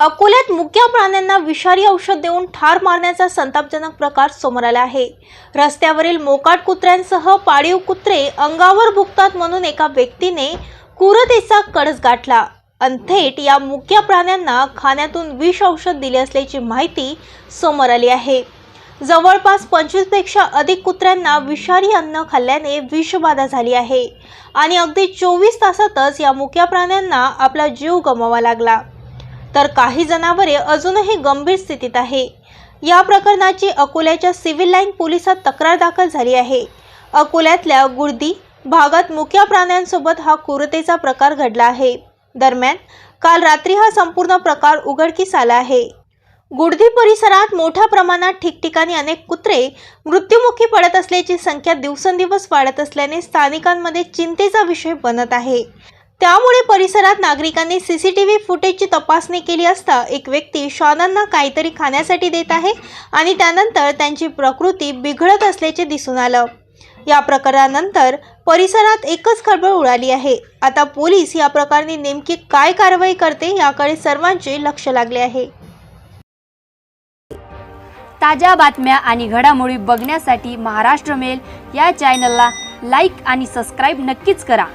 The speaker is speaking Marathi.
अकोल्यात मुक्या प्राण्यांना विषारी औषध देऊन ठार मारण्याचा संतापजनक प्रकार समोर आला आहे. रस्त्यावरील मोकाट कुत्र्यांसह पाळीव कुत्रे अंगावर भुकतात म्हणून एका व्यक्तीने कुरतेचा कडस गाठला. अंथेट या मुक्या प्राण्यांना खाण्यातून विष औषध दिले असल्याची माहिती समोर आली आहे. जवळपास पंचवीसपेक्षा अधिक कुत्र्यांना विषारी अन्न खाल्ल्याने विषबाधा झाली आहे आणि अगदी चोवीस तासातच या मुक्या प्राण्यांना आपला जीव गमावा लागला. तर काही जनावरे अजूनही गंभीर स्थितीत आहे. या प्रकरणाची अकोल्याच्या सिव्हिल लाईन पोलिसात तक्रार दाखल झाली आहे. अकोल्यातल्या गुर्दी भागात मुक्या प्राण्यांसोबत हा क्रूरतेचा प्रकार घडला आहे. दरम्यान काल रात्री हा संपूर्ण प्रकार उघडकीस आला आहे. गुडदी परिसरात मोठ्या प्रमाणात ठिकठिकाणी अनेक कुत्रे मृत्युमुखी पडत असल्याची संख्या दिवसेंदिवस वाढत असल्याने स्थानिकांमध्ये चिंतेचा विषय बनत आहे. त्यामुळे परिसरात नागरिकांनी सीसीटीव्ही फुटेजची तपासणी केली असता एक व्यक्ती श्वानांना काहीतरी खाण्यासाठी देत आहे आणि त्यानंतर त्यांची प्रकृती बिघडत असल्याचे दिसून आलं. या प्रकारानंतर परिसरात एकच खळबळ उडाली आहे. आता पोलीस या प्रकरणी नेमकी काय कारवाई करते याकडे सर्वांचे लक्ष लागले आहे. ताज्या बातम्या आणि घडामोडी बघण्यासाठी महाराष्ट्र मेल या चॅनलला लाईक आणि सबस्क्राईब नक्कीच करा.